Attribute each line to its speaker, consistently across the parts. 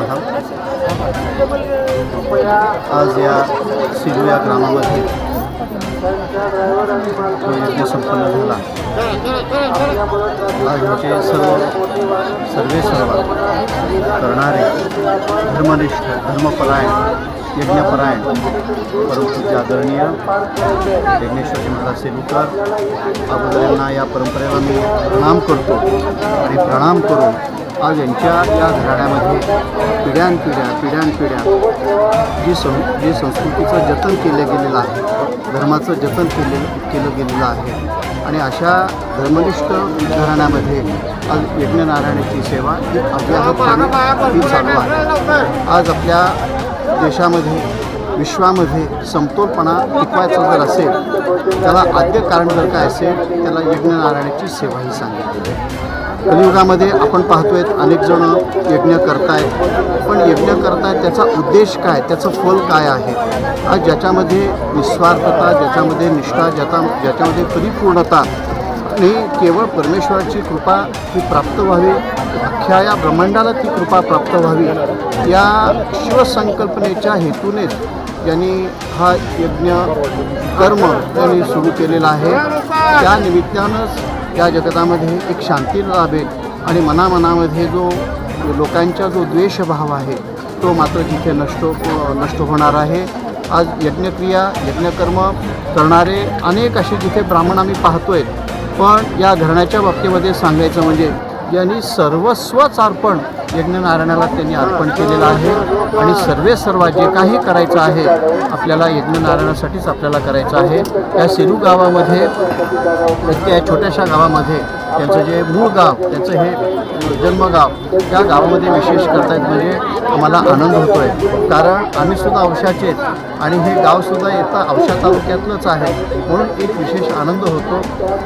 Speaker 1: माझा आज या सिजू या ग्रामामध्ये तो यज्ञ संपन्न झाला. म्हणजे सर्व सर्वे सर्व करणारे धर्मनिष्ठ धर्मपरायण यज्ञपरायण परंतु आदरणीय यज्ञेश्वरी महाराज सेलुकर अगोदर यांना या परंपरेला मी प्रणाम करतो आणि प्रणाम करून आज यांच्या या घराण्यामध्ये पिढ्यानपिढ्या पिढ्यानपिढ्या जी सं जी संस्कृतीचं जतन केलं गेलेलं आहे धर्माचं जतन केले केलं गेलेलं आहे आणि अशा धर्मनिष्ठ घराण्यामध्ये आज यज्ञनारायणाची सेवा ही अव्याहतपणे चालू आहे. आज आपल्या देशामध्ये विश्वामध्ये समतोलपणा टिकवायचा जर असेल त्याला आद्य कारण जर काय असेल त्याला यज्ञनारायणाची सेवा ही सांगितली कलियुगामध्ये आपण पाहतोय अनेक जण यज्ञ करतायत. पण यज्ञ करतायत त्याचा उद्देश काय? त्याचं फल काय आहे? हा ज्याच्यामध्ये निस्वार्थता ज्याच्यामध्ये निष्ठा ज्याचा ज्याच्यामध्ये परिपूर्णता आणि केवळ परमेश्वराची कृपा ही प्राप्त व्हावी अख्ख्या या ब्रह्मांडाला ती कृपा प्राप्त व्हावी या शिवसंकल्पनेच्या हेतूनेच यांनी हा यज्ञ कर्म त्यांनी सुरू केलेला आहे. त्या निमित्तानंच या जगतामध्ये एक शांती लाभेल आणि मनामनामध्ये जो लोकांचा जो द्वेषभाव आहे तो मात्र तिथे नष्ट नष्ट होणार आहे. आज यज्ञक्रिया यज्ञकर्म करणारे अनेक असे जिथे ब्राह्मण आम्ही पाहतो आहेत पण या धरणाच्या बाबतीमध्ये सांगायचं म्हणजे यांनी सर्वस्वच अर्पण यज्ञनारायणाला त्यांनी अर्पण केलेलं आहे. आणि सर्वे सर्व जे काही करायचं आहे आपल्याला यज्ञनारायणासाठीच आपल्याला करायचं आहे. या सेलू गावामध्ये त्या छोट्याशा गावामध्ये त्यांचं जे मूळ गाव त्यांचं हे जन्मगाव त्या गावामध्ये विशेष करतायत म्हणजे आम्हाला आनंद होतो आहे कारण आम्हीसुद्धा सुद्धा आणि हे गावसुद्धा येतं औषा तालुक्यातलंच आहे. म्हणून एक विशेष आनंद होतो.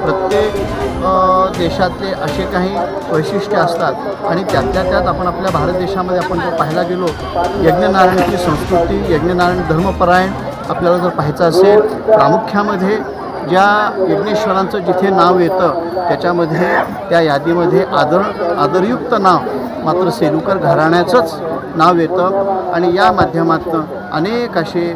Speaker 1: प्रत्येक देशातले असे काही वैशिष्ट्य असतात आणि त्यातल्या त्यात आपण आपल्या भारत देशामध्ये आपण जर पाहायला गेलो यज्ञनारायणची संस्कृती यज्ञनारायण धर्मपरायण आपल्याला जर पाहायचं असेल प्रामुख्यामध्ये ज्या यज्ञेश्वरांचं जिथे नाव येतं त्याच्यामध्ये त्या यादीमध्ये आदर आदरयुक्त नाव मात्र सेलुकर घराण्याचंच नाव येतं. आणि या माध्यमातून अनेक असे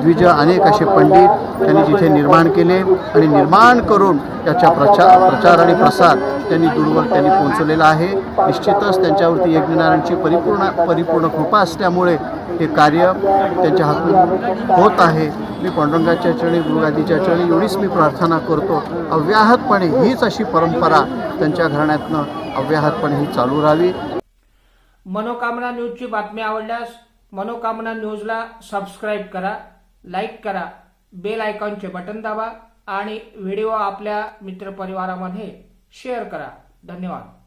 Speaker 1: द्विज अनेक असे पंडित त्यांनी जिथे निर्माण केले आणि निर्माण करून त्याच्या प्रचार प्रचार आणि प्रसार त्यांनी दूरवर त्यांनी पोहोचवलेला आहे. निश्चितच त्यांच्यावरती यज्ञनारायणची परिपूर्ण परिपूर्ण कृपा असल्यामुळे हे कार्य त्यांच्या हातून होत आहे. मी पांडुरंगाच्या चरणी गुरुगादीच्या चरणी एवढीच मी प्रार्थना करतो. अव्याहतपणे हीच अशी परंपरा त्यांच्या घराण्यातनं अव्याहतपणे ही चालू राहावी.
Speaker 2: मनोकामना न्यूजची बातमी आवडल्यास मनोकामना न्यूजला सबस्क्राईब करा लाईक करा बेल आयकॉनचे बटन दाबा आणि व्हिडिओ आपल्या मित्रपरिवारामध्ये शेअर करा. धन्यवाद.